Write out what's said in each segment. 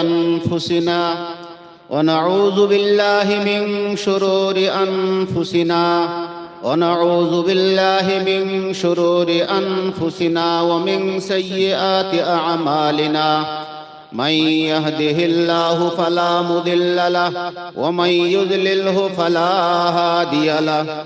أنفسنا ونعوذ بالله من شرور أنفسنا ونعوذ بالله من شرور أنفسنا ومن سيئات أعمالنا من يهده الله فلا مضل له ومن يضلله فلا هادي له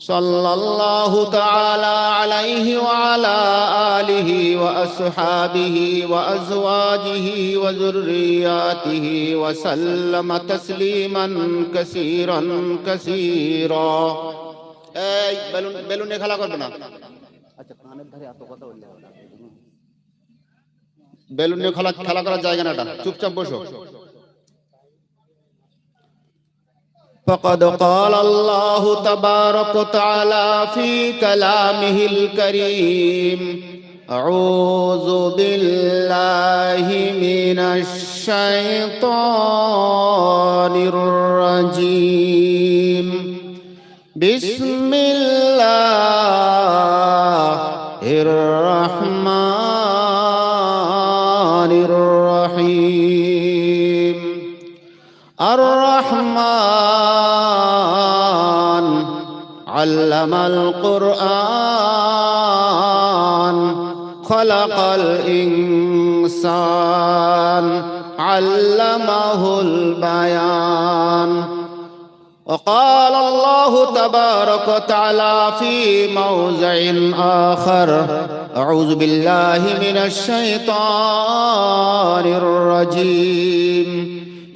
صلى الله تعالى عليه وعلى اله واصحابه وازواجه وذرياته وسلم تسليما كثيرا كثيرا এই বেলুন বেলুনে খেলা করবে না আচ্ছা কানের ধারে এত কথা বললে বেলুনে খেলা খেলা করার জায়গা না এটা চুপচাপ বসো فقد قال الله تبارك وتعالى في كلامه الكريم أعوذ بالله من الشيطان الرجيم بسم الله الرحمن علم القرآن خلق الإنسان علمه البيان. وقال الله تبارك وتعالى في موضع آخر أعوذ بالله من الشيطان الرجيم.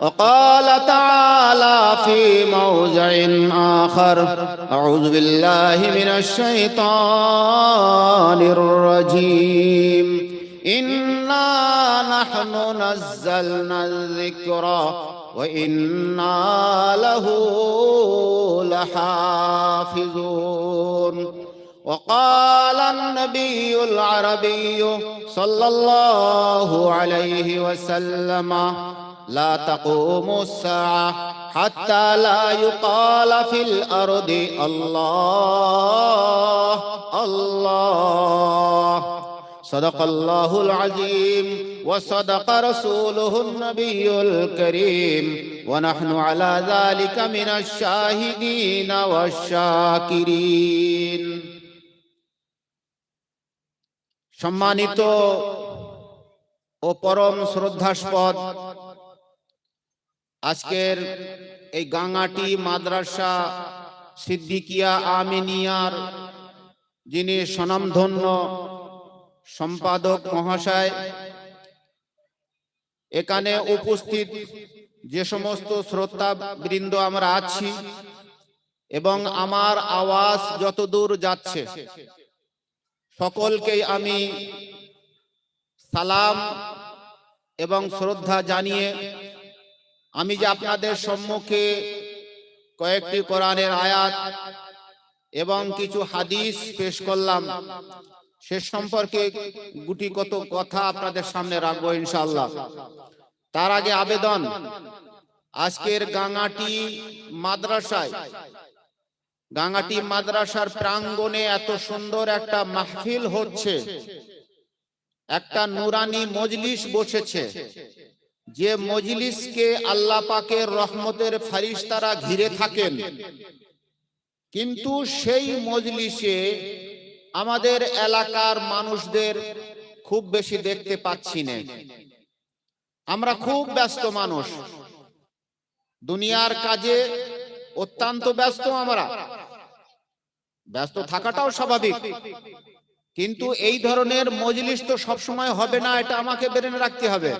وقال تعالى في موضع آخر أعوذ بالله من الشيطان الرجيم. إنا نحن نزلنا الذكر وإنا له لحافظون. وقال النبي العربي صلى الله عليه وسلم لا تقوم الساعة حتى لا يقال في الأرض الله الله صدق الله العظيم وصدق رسوله النبي الكريم ونحن على ذلك من الشاهدين والشاكرين সম্মানিত ও পরম শ্রদ্ধাস্পদ আজকের এই গাঙ্গাটি মাদ্রাসা সিদ্দিকিয়া আমিনিয়ার যিনি স্বনামধন্য সম্পাদক মহাশয়, এখানে উপস্থিত যে সমস্ত শ্রোতা বৃন্দ আমরা আছি এবং আমার আওয়াজ যতদূর যাচ্ছে, সকলকেই আমি সালাম এবং শ্রদ্ধা জানিয়ে আমি যে আপনাদের সম্মুখে কয়েকটি কোরআনের আয়াত এবং কিছু হাদিস পেশ করলাম সে সম্পর্কে গুটি কত কথা আপনাদের সামনে রাখব ইনশাল্লাহ তার আগে আবেদন। আজকের গাঙ্গাটি মাদ্রাসায়। গাঙ্গাটি মাদ্রাসার প্রাঙ্গণে এত সুন্দর একটা মাহফিল হচ্ছে। একটা নুরানি মজলিস বসেছে। যে মজলিসকে আল্লাহ পাকের রহমতের ফারিস্তারা ঘিরে থাকেন। কিন্তু সেই মজলিসে আমাদের এলাকার মানুষদের খুব বেশি দেখতে পাচ্ছি না। আমরা খুব ব্যস্ত মানুষ। দুনিয়ার কাজে অত্যন্ত ব্যস্ত আমরা। ব্যস্ত থাকাটাও স্বাভাবিক। কিন্তু এই ধরনের মজলিস তো সবসময় হবে না, এটা আমাকে বেরেনে রাখতে হবে।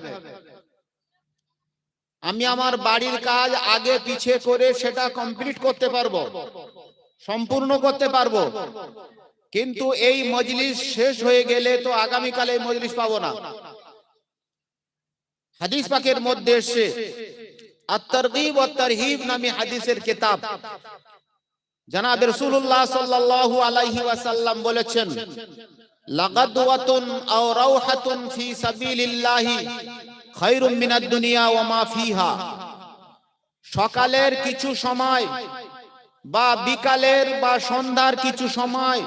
আমি আমার বাড়ির কাজ আগে পিছে করে সেটা কমপ্লিট করতে পারব, সম্পূর্ণ করতে পারব। কিন্তু এই মজলিস শেষ হয়ে গেলে তো আগামীকালে মজলিস পাবো না। হাদিস পাকের মধ্যে এসে আত্তারগীব ও তারহিব নামে হাদিসের কিতাব। জনাব রাসূলুল্লাহ সাল্লাল্লাহু আলাইহি ওয়াসাল্লাম বলেছেন, লাগাদওয়াতুন আও রাওহাতুন ফি সাবিলিল্লাহি। দুনিয়া মা ফিহা। সকালের কিছু সময় বা বিকালের বা সন্ধ্যার কিছু সময়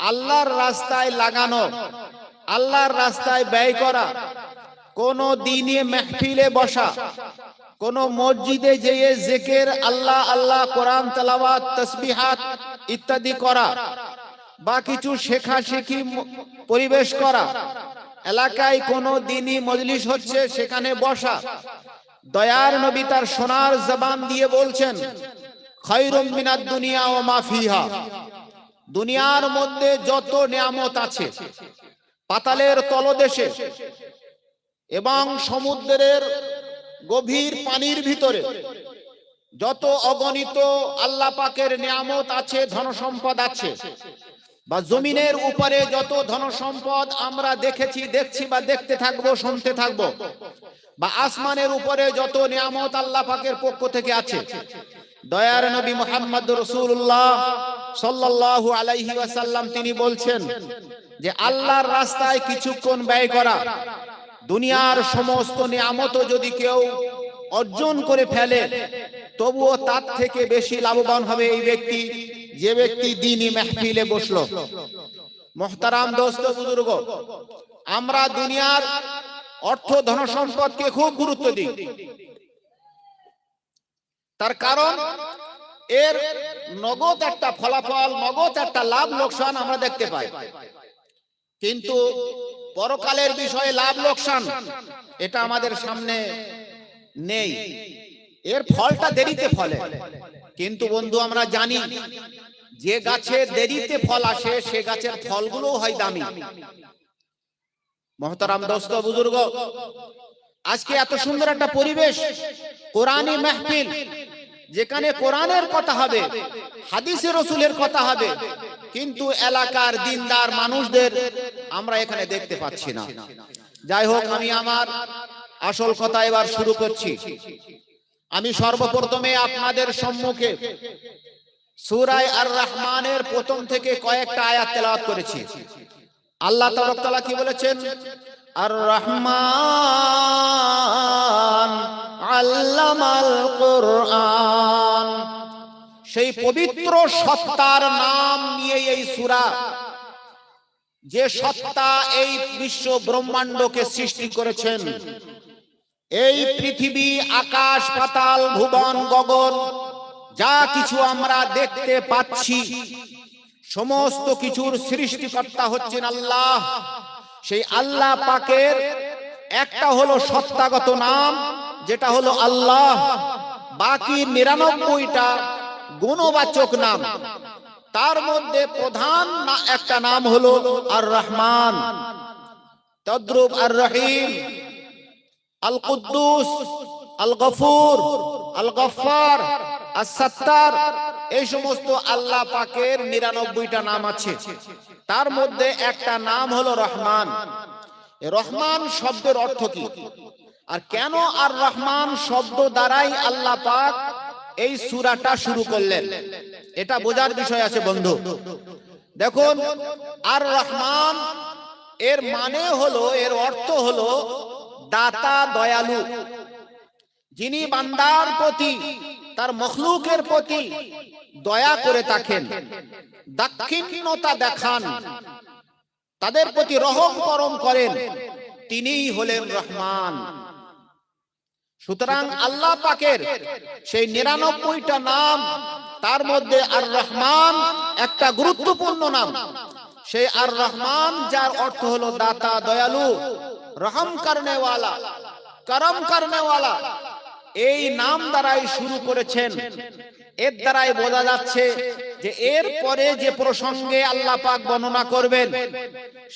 আল্লাহর রাস্তায় লাগানো, আল্লাহর রাস্তায় ব্যয় করা, কোন দিনে মেহফিলে বসা, কোন মসজিদে যেয়ে জেকের, আল্লাহ আল্লাহ, কোরআন, তেলাওয়াত, তসবিহাত ইত্যাদি করা বা কিছু শেখা শেখি পরিবেশ করা এলাকায় কোনো দিনই মজলিস হচ্ছে সেখানে বসা। দয়ার নবী তার সোনার জবান দিয়ে বলছেন খৈরুম মিনাদ দুনিয়া ও মাফিহা দুনিয়ার মধ্যে যত নিয়ামত আছে পাতালের তলদেশে এবং সমুদ্রের গভীর পানির ভিতরে যত অগণিত আল্লাহ পাকের নিয়ামত আছে ধন সম্পদ আছে বা জমিনের উপরে যত ধন সম্পদ আমরা দেখেছি, দেখছি বা দেখতে থাকব, শুনতে থাকব, বা আসমানের উপরে যত নিয়ামত আল্লাহ পাকের পক্ষ থেকে আছে। দয়ার নবী মোহাম্মদ রসুল্লাহ সাল্লাল্লাহু আলাইহি ওয়াসাল্লাম তিনি বলছেন যে, আল্লাহর রাস্তায় কিছুক্ষণ ব্যয় করা, দুনিয়ার সমস্ত নিয়ামত যদি কেউ অর্জন করে ফেলে, তবুও তার থেকে বেশি লাভবান হবে এই ব্যক্তি। যে ব্যক্তি দিনই মেহফিলে বসল। মোহতারাম দোস্ত বুজুর্গ, আমরা দুনিয়ার অর্থ ধন সম্পদকে খুব গুরুত্ব দিই। তার কারণ, এর নগদ একটা ফলাফল, নগদ একটা লাভ, লোকসান আমরা দেখতে পাই। কিন্তু পরকালের বিষয়ে লাভ, লোকসান, এটা আমাদের সামনে নেই। এর ফলটা দেরিতে ফলে। কিন্তু বন্ধু, আমরা জানি যে গাছে দেরিতে ফল আসে, সে গাছের ফলগুলো হয় দামি। মহতারাম দোস্ত, বুজুর্গ, আজকে এত সুন্দর একটা পরিবেশ কোরআনী মাহফিল, যেখানে কোরআনের কথা হবে হাদিসের রসুলের কথা হবে, কিন্তু এলাকার দিনদার মানুষদের আমরা এখানে দেখতে পাচ্ছি না। যাই হোক, আমি আমার আসল কথা এবার শুরু করছি। আমি সর্বপ্রথমে আপনাদের সম্মুখে সুরায় আর রহমানের প্রথম থেকে কয়েকটা আয়াত তেলাওয়াত করেছি। আল্লাহ তাআলা কি বলেছেন? আর রহমান আল্লামাল কোরআন। সেই পবিত্র সত্তার নাম নিয়ে এই সূরা, যে সত্তা এই বিশ্ব ব্রহ্মাণ্ডকে সৃষ্টি করেছেন এই পৃথিবী আকাশ, পাতাল, ভুবন, গগন, যা কিছু আমরা দেখতে পাচ্ছি, সমস্ত কিছুর সৃষ্টিকর্তা হচ্ছেন আল্লাহ। সেই আল্লাহ পাকের একটা হলো সত্তাগত নাম, যেটা হলো আল্লাহ। বাকি নিরানব্বইটা গুণবাচক নাম। তার মধ্যে প্রধান একটা নাম হলো আর রহমান তদ্রুপ আর রহিম আল কুদ্দুস আল গফুর আল গফার আর সত্তার এই সমস্ত আল্লাহ পাকের নিরানব্বইটা নাম আছে। তার মধ্যে একটা নাম হলো রহমান। রহমান শব্দের অর্থ কি? আর কেন আর রহমান শব্দ দ্বারাই আল্লাহ পাক এই সূরাটা শুরু করলেন? এটা বোঝার বিষয় আছে, বন্ধু। দেখুন, আর রহমান এর মানে হলো, এর অর্থ হলো দাতা দয়ালু। যিনি বান্দার প্রতি, তার মখলুকের প্রতি দয়া করে থাকেন, দাক্ষিণ্যতা দেখান, তাদের প্রতি রহম করম করেন, তিনিই হলেন রহমান। সুতরাং আল্লাহ পাকের সেই নিরানব্বইটা নাম, তার মধ্যে আর রহমান একটা গুরুত্বপূর্ণ নাম। সেই আর রহমান যার অর্থ হলো দাতা দয়ালু, রহম করনেওয়ালা করম করনেওয়ালা এই নাম দ্বারাই শুরু করেছেন। এর দ্বারাই বোঝা যাচ্ছে যে এর পরে যে প্রসঙ্গে আল্লাহ পাক বর্ণনা করবেন,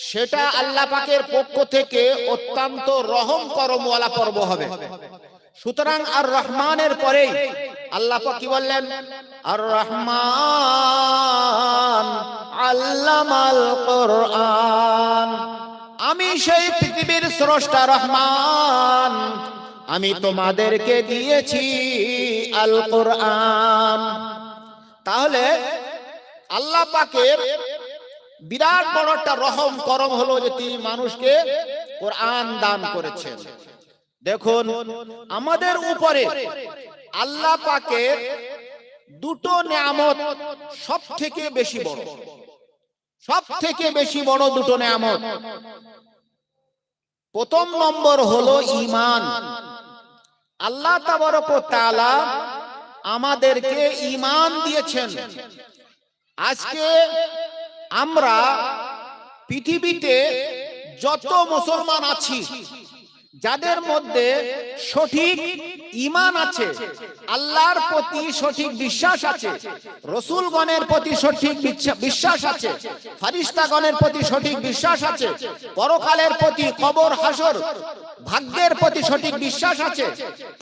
সেটা আল্লাহ পাকের পক্ষ থেকে অত্যন্ত রহম করমওয়ালা পর্ব হবে। সুতরাং আর রহমানের পরে আল্লাহ পাক কি বললেন? আর রহমান আল্লামাল কোরআন। আমি সেই পৃথিবীর স্রষ্টা রহমান। আমি তোমাদেরকে দিয়েছি আল কোরআন। তাহলে আল্লাহ পাকের বিরাট বড় একটা রহম করম হলো যে তিনি মানুষকে কোরআন দান করেছেন। দেখুন, আমাদের উপরে আল্লাহ পাকের দুটো নিয়ামত সব থেকে বেশি বড়। সব থেকে বেশি বড় দুটো নেয়ামত। প্রথম নম্বর হলো ইমান আল্লাহ তালা আমাদেরকে ইমান দিয়েছেন। আজকে আমরা পৃথিবীতে যত মুসলমান আছি যাদের মধ্যে সঠিক ইমান আছে আল্লাহর প্রতি সঠিক বিশ্বাস আছে রসুলগণের প্রতি সঠিক বিশ্বাস আছে ফারিস্তাগণের প্রতি সঠিক বিশ্বাস আছে পরকালের প্রতি কবর হাসর ভাগ্যের প্রতি সঠিক বিশ্বাস আছে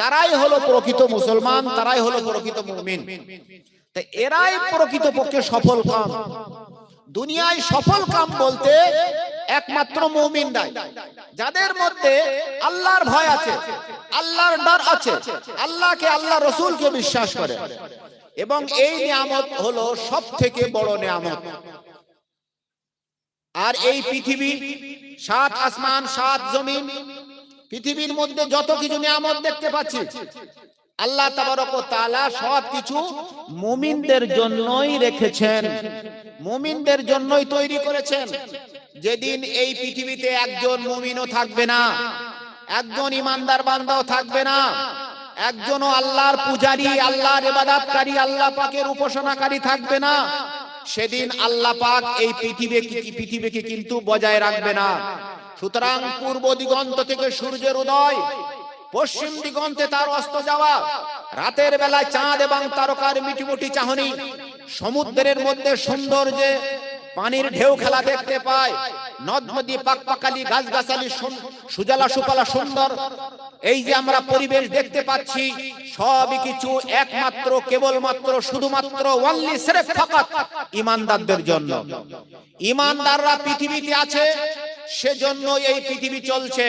তারাই হলো প্রকৃত মুসলমান তারাই হলো প্রকৃত মুমিন। তা এরাই প্রকৃত পক্ষে সফল কাম। দুনিয়ায় সফল কাম বলতে একমাত্র মুমিনরাই যাদের মধ্যে আল্লাহর ভয় আছে, আল্লাহর ডর আছে, আল্লাহকে, আল্লাহ রসুলকে বিশ্বাস করে। এবং এই নিয়ামত হলো সব থেকে বড় নিয়ামত। আর এই পৃথিবী, সাত আসমান, সাত জমিন, পৃথিবীর মধ্যে যত কিছু নিয়ামত দেখতে পাচ্ছি আল্লাহ ও সব কিছু মুমিনদের জন্যই রেখেছেন। মুমিনদের জন্যই তৈরি করেছেন। যেদিন এই পৃথিবীতে একজন মুমিনও থাকবে না, একজন ইমানদার বান্দাও থাকবে না, একজনও আল্লাহর পূজারী, আল্লাহর ইবাদতকারী, আল্লাহ পাকের উপাসনাকারী থাকবে না। সেদিন আল্লাহ পাক এই পৃথিবীকে পৃথিবীকে কিন্তু বজায় রাখবে না। সুতরাং পূর্ব দিগন্ত থেকে সূর্যের উদয় পশ্চিম দিগন্তে তার অস্ত যাওয়া, রাতের বেলায় চাঁদ এবং তারকার মিটিমুটি চাহনি, সমুদ্রের মধ্যে সুন্দর যে পানির ঢেউ খেলা দেখতে পায়। নদ নদী পাক পাকালি গাছ গাছালি সুজলা সুপালা সুন্দর। এই যে আমরা পরিবেশ দেখতে পাচ্ছি, সবই কিছু একমাত্র, কেবলমাত্র, শুধুমাত্র ওয়ানলি সেরেফ ফাকাত ইমানদারদের জন্য। ইমানদাররা পৃথিবীতে আছে সেজন্য এই পৃথিবী চলছে।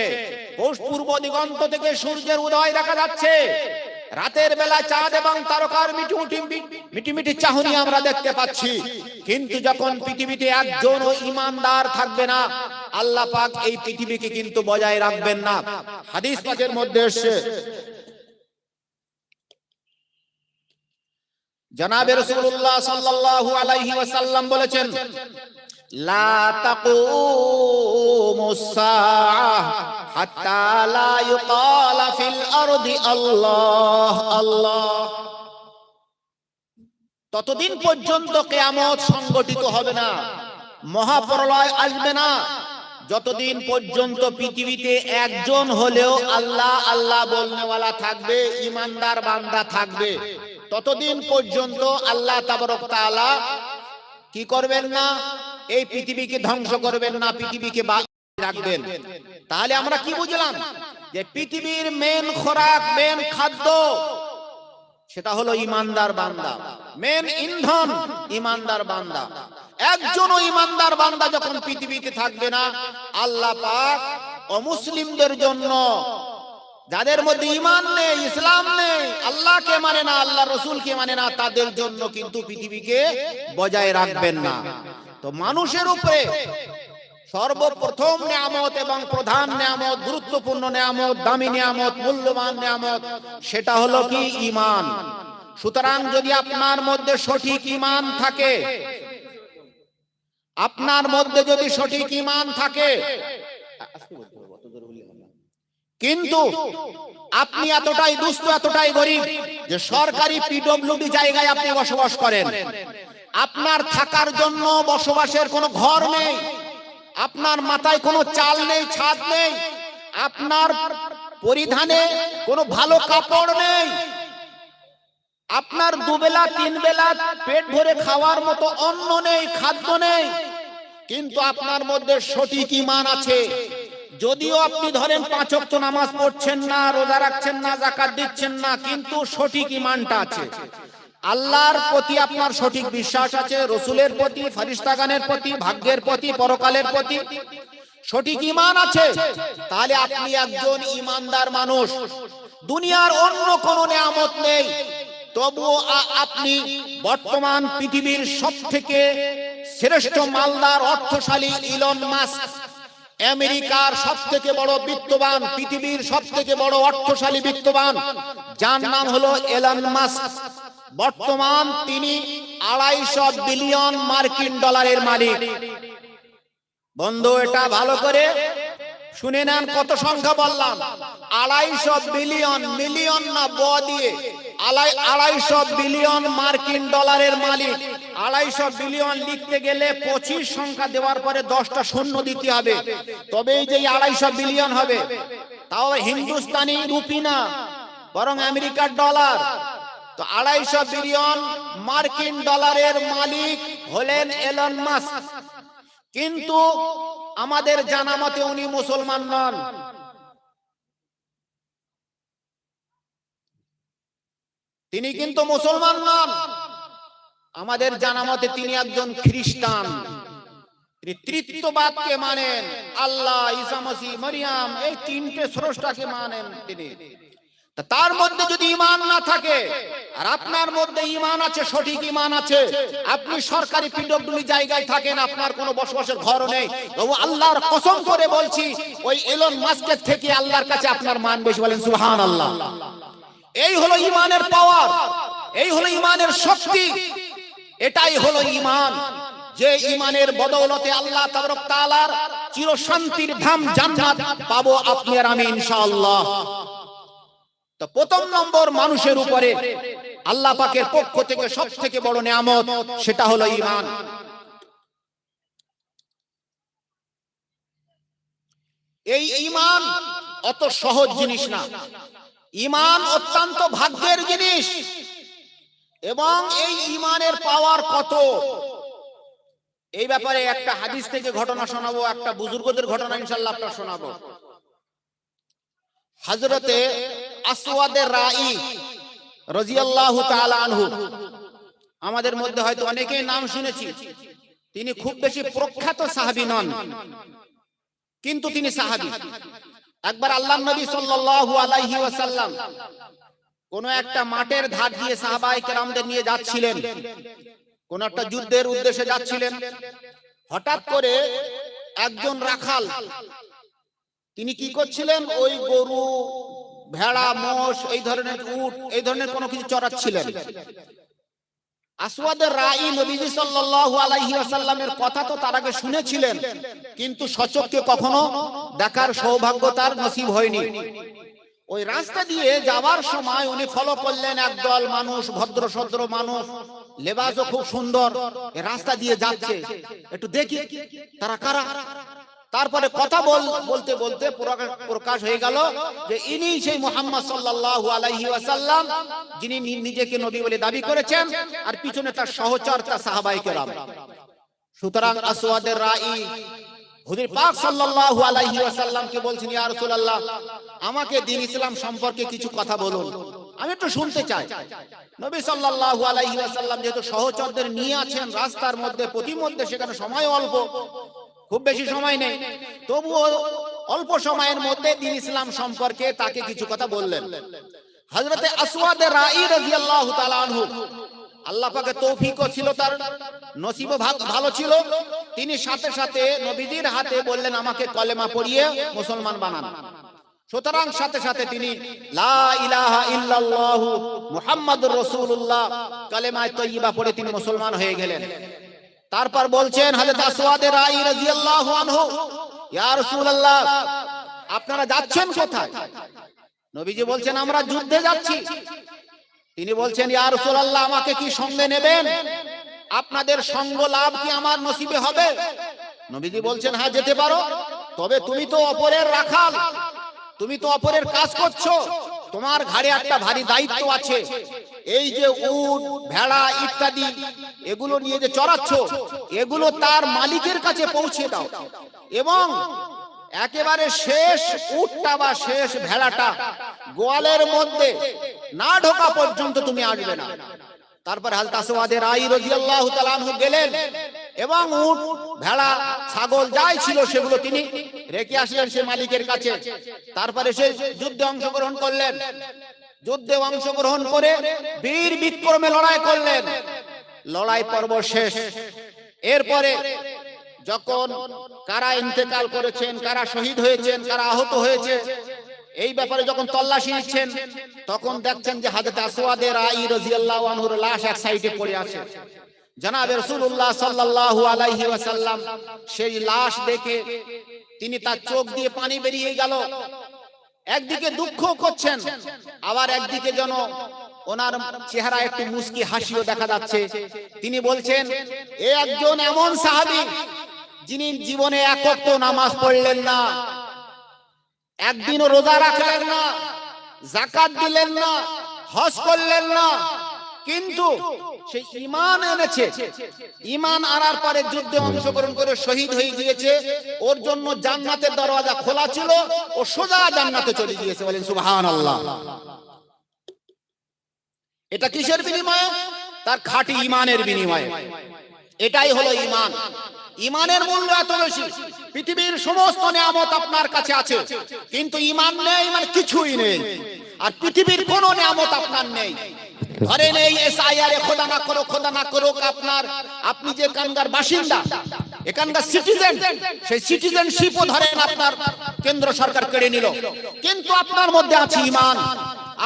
পূর্ব দিগন্ত থেকে সূর্যের উদয় দেখা যাচ্ছে। রাতের বেলা চাঁদ এবং তারকার মিটিমিটি মিটিমিটি চাহনি আমরা দেখতে পাচ্ছি। কিন্তু যখন পৃথিবীতে একজন ইমানদার থাকবে না, আল্লাহ পাক এই পৃথিবীকে কিন্তু বজায় রাখবেন না। হাদিস পাকের মধ্যে এসছে, জনাবে রাসূলুল্লাহ সাল্লাল্লাহু আলাইহি ওয়াসাল্লাম বলেছেন লা তাকুমুস সাআহ হাত্তা লা ইউকালা ফিল আরদি আল্লাহ আল্লাহ। ততদিন পর্যন্ত কেয়ামত সংগঠিত হবে না, মহাপ্রলয় আসবে না। যতদিন পর্যন্ত পৃথিবীতে একজন হলেও আল্লাহ আল্লাহ বলনেওয়ালা থাকবে, ইমানদার বান্দা থাকবে, ততদিন পর্যন্ত আল্লাহ তাবরক তাআলা কি করবেন না? এই পৃথিবীকে ধ্বংস করবেন না, পৃথিবীকে রাখবেন। তাহলে আমরা কি বুঝলাম? যে পৃথিবীর মেন খোরাক মেন খাদ্য, সেটা হলো ইমানদার বান্দা। মেন ইন্ধন, ইমানদার বান্দা। একজনও ইমানদার বান্দা যখন পৃথিবীতে থাকবে না, আল্লাহ পাক অমুসলিমদের জন্য, যাদের মধ্যে ইমান নেই, ইসলাম নেই, আল্লাহকে মানে না, আল্লাহ রসুলকে মানে না, তাদের জন্য কিন্তু পৃথিবীকে বজায় রাখবেন না। তো মানুষের উপরে সর্বপ্রথম নিয়ামত এবং প্রধান নিয়ামত, গুরুত্বপূর্ণ নিয়ামত, দামি নিয়ামত, মূল্যবান নিয়ামত, সেটা হলো কি? ইমান সুতরাং যদি আপনার মধ্যে সঠিক ইমান থাকে, আপনার মধ্যে যদি সঠিক ইমান থাকে, কিন্তু আপনি এতটাই দুস্থ, এতটাই গরিব যে সরকারি পিডব্লিউডি জায়গায় আপনি বসবাস করেন। আপনার থাকার জন্য বসবাসের কোনো ঘর নেই, আপনার মাথায় কোনো চাল নেই, ছাদ নেই, আপনার পরিধানে কোনো ভালো কাপড় নেই, আপনার দুবেলা তিন বেলা পেট ভরে খাওয়ার মতো অন্ন নেই, খাদ্য নেই, কিন্তু আপনার মধ্যে সঠিক ইমান আছে। যদিও আপনি ধরেন পাঁচ ওয়াক্ত নামাজ পড়ছেন না, রোজা রাখছেন না জাকাত দিচ্ছেন না, কিন্তু সঠিক ইমানটা আছে। আল্লাহর প্রতি আপনার সঠিক বিশ্বাস আছে, রসুলের প্রতি ফারিস্তাগানের প্রতি, ভাগ্যের প্রতি, পরকালের প্রতি। সঠিক ইমান আছে, তাহলে আপনি একজন ইমানদার মানুষ। দুনিয়ার অন্য কোন নিয়ামত নেই। তবুও আপনি বর্তমান পৃথিবীর সব থেকে শ্রেষ্ঠ মালদার অর্থশালী ইলন মাস্ক আমেরিকার সব থেকে বড় বিত্তবান, পৃথিবীর সব থেকে বড় অর্থশালী বিত্তবান। যার নাম হলো এলন মাস্ক বর্তমান তিনি আড়াইশো বিলিয়ন মার্কিন ডলারের মালিক। বন্ধু, এটা ভালো করে শুনে নেন কত সংখ্যা বললাম। আড়াইশো বিলিয়ন, মিলিয়ন না ব দিয়ে? আড়াই আড়াইশো বিলিয়ন মার্কিন ডলারের মালিক। আড়াইশো বিলিয়ন লিখতে গেলে পঁচিশ সংখ্যা দেওয়ার পরে দশটা শূন্য দিতে হবে। তবেই যে আড়াইশো বিলিয়ন হবে। তাও হিন্দুস্তানি রুপি না, বরং আমেরিকার ডলার। তো আড়াইশো বিলিয়ন মার্কিন ডলারের মালিক হলেন এলন মাস্ক। কিন্তু আমাদের জানা মতে উনি মুসলমান নন। তিনি কিন্তু মুসলমান নন। আমাদের জানা মতে তিনি একজন খ্রিস্টান। তৃতীয়বাদকে মানেন। আল্লাহ ঈসা মসিহ মরিয়াম, এই তিনটে স্রষ্টাকে মানেন তিনি। তার মধ্যে যদি ইমান না থাকে, আর আপনার মধ্যে ইমান আছে, সঠিক ইমান আছে, আপনি সরকারি পিডব্লিউডি জায়গায় থাকেন, আপনার কোনো বসবাসের ঘর নেই, তবু আল্লাহর কসম করে বলছি, ওই এলন মাস্কের থেকে আল্লাহর কাছে আপনার মান বেশি বলেন সুবহান আল্লাহ এই হলো ইমানের পাওয়ার এই হলো ইমানের শক্তি, এটাই হলো ইমান যে ইমানের বদৌলতে আল্লাহ তাআলার চির শান্তির ধাম জান্নাত পাবো আপনি আর আমি ইনশাআল্লাহ। তো প্রথম নম্বর মানুষের উপরে আল্লাহ পাকের পক্ষ থেকে সব থেকে বড় নিয়ামত, সেটা হলো ইমান এই ইমান অত সহজ জিনিস না। ইমান অত্যন্ত ভাগ্যের জিনিস। এবং এই ইমানের পাওয়ার কত? এই ব্যাপারে একটা হাদিস থেকে ঘটনা শোনাবো, একটা বুজুর্গদের ঘটনা ইনশাল্লাহ আপনার শোনাবো। হজরতে আসওয়াদের রাই রাদিয়াল্লাহু তাআলা আনহু। আমাদের মধ্যে হয়তো অনেকেই নাম শুনেছি। তিনি খুব বেশি প্রখ্যাত সাহাবী নন। কিন্তু তিনি সাহাবী। একবার আল্লাহ নবী সাল্লাল্লাহু আলাইহি ওয়াসাল্লাম কোন একটা মাঠের ধার দিয়ে সাহাবায়ে কেরামদের নিয়ে যাচ্ছিলেন। কোন একটা যুদ্ধের উদ্দেশ্যে যাচ্ছিলেন। হঠাৎ করে একজন রাখাল, তিনি কি করছিলেন? ওই গরু ভেড়া, মোষ, এই ধরনের উট, এই ধরনের কোনো কিছু চড়াচ্ছিলেন। আসওয়াদের রাই নবীজি সাল্লাল্লাহু আলাইহি ওয়াসাল্লামের কথা তো তার আগে শুনেছিলেন, কিন্তু সচক্ষে কখনো দেখার সৌভাগ্য তার নসিব হয়নি। ওই রাস্তা দিয়ে যাওয়ার সময় উনি ফলো করলেন একদল মানুষ ভদ্র সদ্র মানুষ, লেবাসও খুব সুন্দর রাস্তা দিয়ে যাচ্ছে। একটু দেখি তারা কারা। তারপরে কথা বল, বলতে বলতে প্রকাশ হয়ে গেল যে ইনি সেই মোহাম্মদ সাল্লাল্লাহু আলাইহি ওয়াসাল্লাম, যিনি নিজেকে নবী বলে দাবি করেছেন আর পিছনে তার সহচর তার সাহাবাই কেরাম। সুতরাং আসওয়াদের রাই পাক বলছেন, ইয়া আমাকে দ্বীন ইসলাম সম্পর্কে কিছু কথা বলুন। আমি একটু শুনতে চাই। নবী সাল্লাল্লাহু আলাইহি যেহেতু সহচরদের নিয়ে আছেন, রাস্তার মধ্যে প্রতিমধ্যে সেখানে সময় অল্প খুব বেশি সময় নেই। তবুও অল্প সময়ের মধ্যে দ্বীন ইসলাম সম্পর্কে তাকে কিছু কথা বললেন। আসওয়াদ রাই আল্লাহ পাকে তৌফিকও ছিল তার, নসিবও ভা- ভালো ছিল। তিনি সাথে সাথে নবীজির হাতে বললেন, আমাকে কলেমা পড়িয়ে মুসলমান বানান। সুতরাং সাথে সাথে তিনি, লা ইলাহা ইল্লাল্লাহু মুহাম্মাদুর রাসূলুল্লাহ, কালেমায়ে তয়্যিবা পড়ে তিনি মুসলমান হয়ে গেলেন। তারপর বলছেন আপনারা যাচ্ছেন কোথায়? নবীজি বলছেন, আমরা যুদ্ধে যাচ্ছি। তিনি বলছেন আমাকে কি সঙ্গে নেবেন? আপনাদের সঙ্গ লাভ কি আমার নসিবে হবে? নবীজি বলছেন হ্যাঁ যেতে পারো, তবে তুমি তো অপরের রাখাল, তুমি তো অপরের কাজ করছ। তোমার ঘাড়ে একটা ভারী দায়িত্ব আছে। এই যে উট, ভেড়া ইত্যাদি, এগুলো নিয়ে যে চড়াচ্ছ, এগুলো তার মালিকের কাছে পৌঁছে দাও। এবং একেবারে শেষ উটটা বা শেষ ভেড়াটা গোয়ালের মধ্যে না ঢোকা পর্যন্ত তুমি আসবে না। তারপর হালতা সোয়াদের আই রাদিয়াল্লাহু তাআলা আনহু গেলেন এবং উট, ভেড়া, ছাগল যাই ছিল সেগুলো তিনি রেখে আসলেন সে মালিকের কাছে। তারপরে সে যুদ্ধে অংশগ্রহণ করলেন। যুদ্ধে অংশগ্রহণ করে বীর বিক্রমে লড়াই করলেন। লড়াই পর্ব শেষ। এরপরে যখন কারা ইন্তেকাল করেছেন, কারা শহীদ হয়েছেন, কারা আহত হয়েছে এই ব্যাপারে যখন তল্লাশি নিচ্ছেন, তখন দেখছেন যে হাজরত আসওয়াদের আই রাদিয়াল্লাহু আনহুর লাশ এক সাইডে পড়ে আছে। জনাবে রাসূলুল্লাহ সাল্লাল্লাহু আলাইহি ওয়াসাল্লাম সেই লাশ দেখে তিনি তার চোখ দিয়ে পানি বেরিয়ে গেল। একদিকে দুঃখ করছেন, আবার একদিকে যেন ওনার চেহারা একটু মুস্কি হাসিও দেখা যাচ্ছে। তিনি বলছেন, এ একজন এমন সাহাবী যিনি জীবনে একক নামাজ পড়লেন না একদিনও রোজা রাখলেন না জাকাত দিলেন না, হজ করলেন না। কিন্তু সেই ইমান এনেছে। ইমান আনার পরে যুদ্ধে অংশগ্রহণ করে শহীদ হয়ে গিয়েছে। ওর জন্য জান্নাতের দরওয়াজা খোলা ছিল। ও সোজা জান্নাতে চলে গিয়েছে। বলেন সুবহান আল্লাহ এটা কিসের বিনিময়ে? তার খাঁটি ইমানের বিনিময়ে। এটাই হলো ইমান ইমানের মূল্য এত বেশি। পৃথিবীর সমস্ত নিয়ামত আপনার কাছে আছে। কিন্তু ইমান নেই মানে কিছুই নেই। আর পৃথিবীর কোনো নিয়ামত আপনার নেই। ধরে নেই, এসআইআর খোদা না করো খোদা না করো আপনার আপনি যে এখানকার বাসিন্দা এখানকার সিটিজেন সেই সিটিজেনশিপও ধরেন আপনার কেন্দ্র সরকার কেড়ে নিল। কিন্তু আপনার মধ্যে আছে ইমান।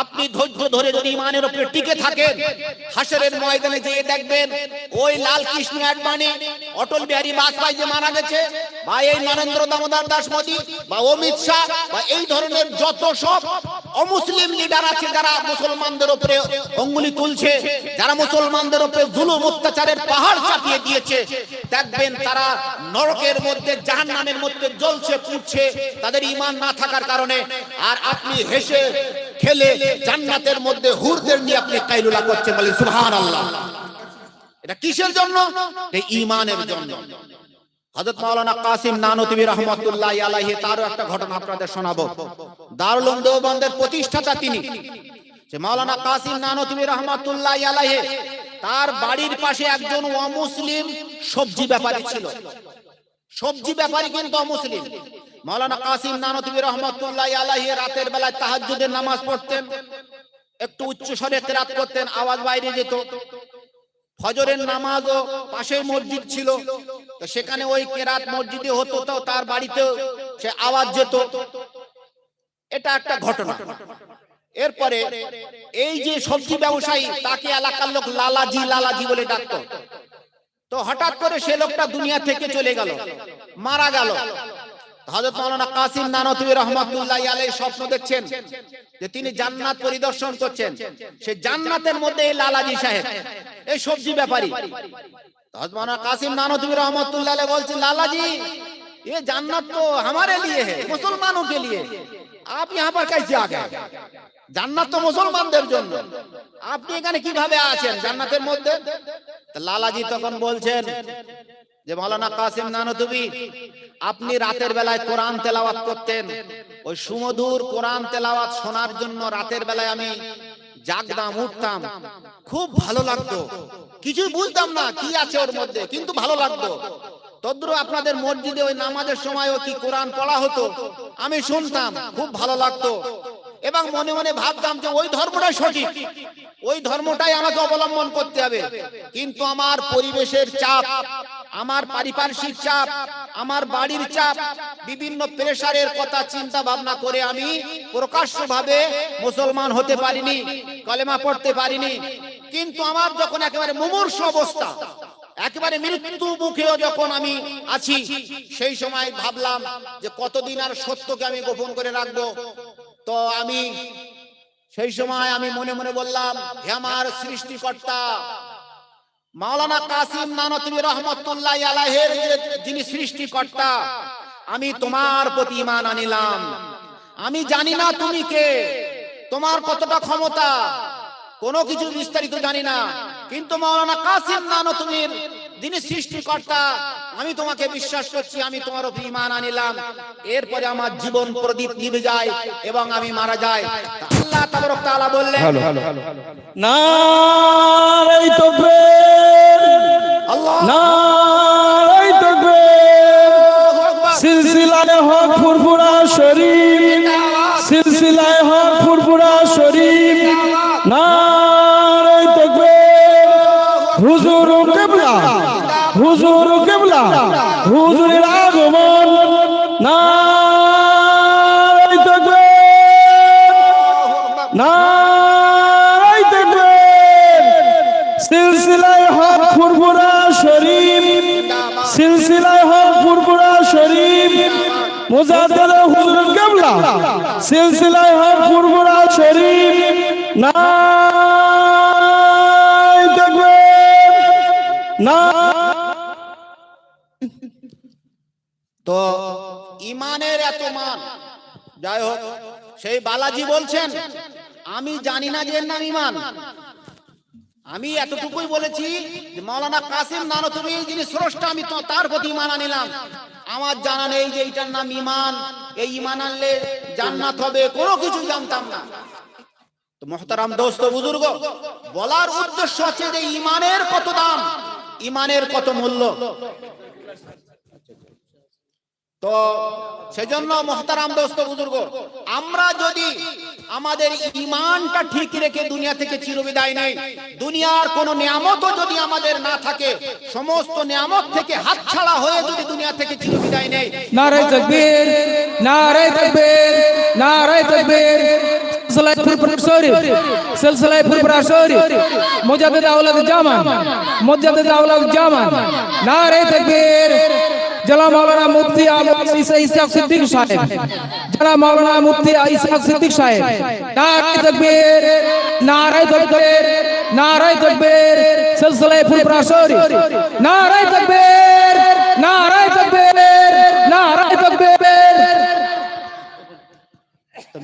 আপনি ধৈর্য ধরে যদি ইমানের উপরে টিকে থাকেন, হাসরের ময়দানে যেয়ে দেখবেন ওই লাল কৃষ্ণ আডবাণী, অটল বিহারী বাজপেয়ী যে মারা গেছে, বা এই নরেন্দ্র দামোদর দাস মোদী, বা অমিত শাহ, বা এই ধরনের যত সব অমুসলিম লিডার আছে যারা মুসলমানদের উপরে অঙ্গুলি তুলছে, যারা মুসলমানদের উপরে জুলুম, অত্যাচারের পাহাড় চাপিয়ে দিয়েছে, দেখবেন তারা নরকের মধ্যে, জাহান্নামের মধ্যে জ্বলছে, পুড়ছে, তাদের ইমান না থাকার কারণে। আর আপনি হেসে খেলে জান্নাতের মধ্যে হুরদের নিয়ে আপনি কাইলুলা করছেন বলে সুবহানাল্লাহ। এটা কিসের জন্য? ইমানের জন্য। হযরত মাওলানা কাসিম আলাইহি, তারও একটা ঘটনা আপনাদের শোনাবো। দারুল উলুম দেওবন্দের প্রতিষ্ঠাতা তিনি। যে মাওলানা কাসিম নানতবী রহমাতুল্লাহ আলাইহি, তার বাড়ির পাশে একজন অমুসলিম সবজি ব্যাপারী ছিল। সবজি ব্যাপারী কিন্তু অমুসলিম। মাওলানা কাসিম নানতবী রহমাতুল্লাহ আলাইহি রাতের বেলায় তাহাজ্জুদের নামাজ পড়তেন, একটু উচ্চ স্বরে কেরাত করতেন, আওয়াজ বাইরে যেত। ফজরের নামাজও পাশের মসজিদ ছিল, তো সেখানে ওই কেরাত মসজিদে হতো, তো তার বাড়িতেও সে আওয়াজ যেত। এটা একটা ঘটনা। এরপরে এই যে সবজি ব্যবসায়ী, তাকে এলাকার লোক লালাজি লালাজি বলে ডাকতো। তো হঠাৎ করে সে লোকটা দুনিয়া থেকে চলে গেল মারা গেল হযরত মাওলানা কাসিম নানতবী রহমাতুল্লাহ আলাইহি স্বপ্ন দেখছেন যে তিনি জান্নাত পরিদর্শন করছেন সে জান্নাতের মধ্যে এই লালাজি সাহেব এই সবজি ব্যাপারী হযরত মাওলানা কাসিম নানতবী রহমাতুল্লাহ আলাইহি বলছেন লালাজি ये जन्नत तो हमारे लिए है मुसलमानों के लिए आप यहाँ पर कैसे आ गए জান্নাত তো মুসলমানদের জন্য। আপনি এখানে কীভাবে আছেন জান্নাতের মধ্যে? লালাজি তখন বলছেন যে মাওলানা কাসিম নানতুবি, আপনি রাতের বেলায় কোরআন তেলাওয়াত করতেন। ওই সুমধুর কোরআন তেলাওয়াত শোনার জন্য রাতের বেলায় আমি জাগতাম, উঠতাম। খুব ভালো লাগতো। কিছুই বুঝতাম না, কি আছে ওর মধ্যে? কিন্তু ভালো লাগতো। তদ্রু আপনাদের মসজিদে ওই নামাজের সময় সময়ও কি কোরআন পড়া হতো? আমি শুনতাম, খুব ভালো লাগতো। এবং মনে মনে ভাবতাম যে ওই ধর্মটাই সঠিক। ওই ধর্মটাই আমাকে অবলম্বন করতে হবে। কিন্তু আমার পরিবেশের চাপ, আমার পারিপার্শ্বিক চাপ, আমার বাড়ির চাপ, বিভিন্ন প্রেশারের কথা চিন্তা ভাবনা করে আমি প্রকাশ্যভাবে মুসলমান হতে পারিনি, কলেমা পড়তে পারিনি। কিন্তু আমার যখন একেবারে মুমূর্ষ অবস্থা, একেবারে মৃত্যু মুখেও যখন আমি আছি, সেই সময় ভাবলাম যে কতদিন আর সত্যকে আমি গোপন করে রাখব? তো আমি সেই সময় আমি মনে মনে বললাম, হে আমার সৃষ্টিকর্তা, মাওলানা কাসিম নানতবী রহমতুল্লাহ আলাইহের যে যিনি সৃষ্টিকর্তা, আমি তোমার প্রতি ঈমান আনিলাম। আমি জানি না তুমি কে, তোমার কতটা ক্ষমতা, কোনো কিছু বিস্তারিত জানি না। কিন্তু মাওলানা কাসিম নানতবীর যিনি সৃষ্টিকর্তা আমি তোমাকে বিশ্বাস করছি আমি তোমার উপর ঈমান আনিলাম। এরপরে আমার জীবন প্রদীপ নিভে যায় এবং আমি মারা যাই। আল্লাহ তাবারক তাআলা বললেন নারাই তকবীর। আল্লাহ নারাই তকবীর। সিলসিলায় হক ফুরফুরা শরীফ। সিলসিলায় হক ফুরফুরা শরীফ। নারাই হুজুর কিবলা, হুজুরের আগমন তকবীর সিলসিলায় হক ফুরফুরা হক হুজুর কিবলা, সিলসিলায় হক ফুরফুরা শরীফ। এত মান যাই হোক, সেই বালাজি বলছেন, আমি জানি না যে এর নাম ইমান। আমি এতটুকুই বলেছি মাওলানা কাসিম নানতুবি যিনি স্রষ্টা, আমি তার প্রতি ইমান আনিলাম। আমার জানা নেই যে এইটার নাম ইমান। এই ইমান আনলে জান্নাত হবে, কোনো কিছু জানতাম না। তো মোহতারাম দোস্ত, বুজুর্গ, বলার উদ্দেশ্য হচ্ছে যে ইমানের কত দাম, ইমানের কত মূল্য। তো সেজন্য মহতারাম দোস্ত বুজুর্গ, আমরা যদি আমাদের ইমানটা ঠিক রেখে দুনিয়া থেকে চিরবিদায় নেই, দুনিয়ার কোন নিয়ামতও যদি আমাদের না থাকে, সমস্ত নিয়ামত থেকে হাতছাড়া হয়ে যদি দুনিয়া থেকে চিরবিদায় নেই, নারায় তকবীর নারায় তকবীর নারায় তকবীর। সিলসিলায় ফুরফুরা শরীফ সিলসিলায় ফুরফুরা শরীফ মুজাদ্দিদ আওলাদ জামান, মুজাদ্দিদ আওলাদ জামান। নারায় তকবীর। জনাব মাওলানা মুফতি আবু ইসা ইসহাক সিদ্দিক সাহেব জনাব মাওলানা মুফতি ইসহাক সিদ্দিক সাহেব নারায় তকবীর নারায় তকবীর নারায় তকবীর, সিলসিলায় ফুরফুরা শরীফ নারায় তকবীর নারায় তকবীর নারায় তকবীর।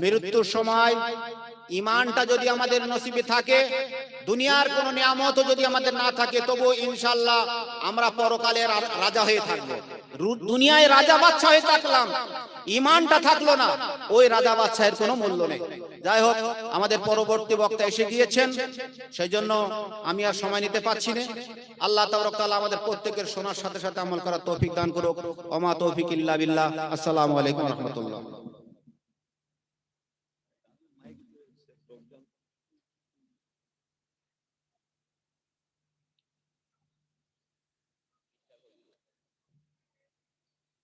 মৃত্যুর সময় ইমানটা যদি আমাদের নসিবে থাকে, দুনিয়ার কোন নিয়ামত যদি আমাদের না থাকে তবু ইনশাল্লাহ আমরা পরকালের রাজা হয়ে থাকব। দুনিয়ায় রাজা বাচ্চা হয়ে থাকলাম। ইমানটা থাকল না। ওই রাজা বাচ্চায়ের কোনো মূল্য নেই। যাই হোক, আমাদের পরবর্তী বক্তা এসে গিয়েছেন। সেই জন্য আমি আর সময় নিতে পারছি না। আল্লাহ তাআলা আমাদের প্রত্যেকের শোনার সাথে সাথে আমল করার তৌফিক দান করুক। ওমা তৌফিক ইল্লা বিল্লাহ। আসসালামু আলাইকুম রহমতুল্লাহ।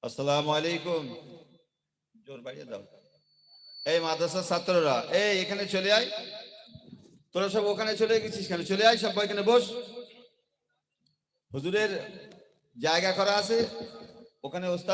আসসালামু আলাইকুম। জোর বাড়িয়ে দাও। এই মাদ্রাসার ছাত্ররা, এই এখানে চলে আয়। তোরা সব ওখানে চলে গেছিস কেন? চলে আয় সবাই এখানে বস। হুজুরের জায়গা করা আছে। ওখানে ওস্তাদ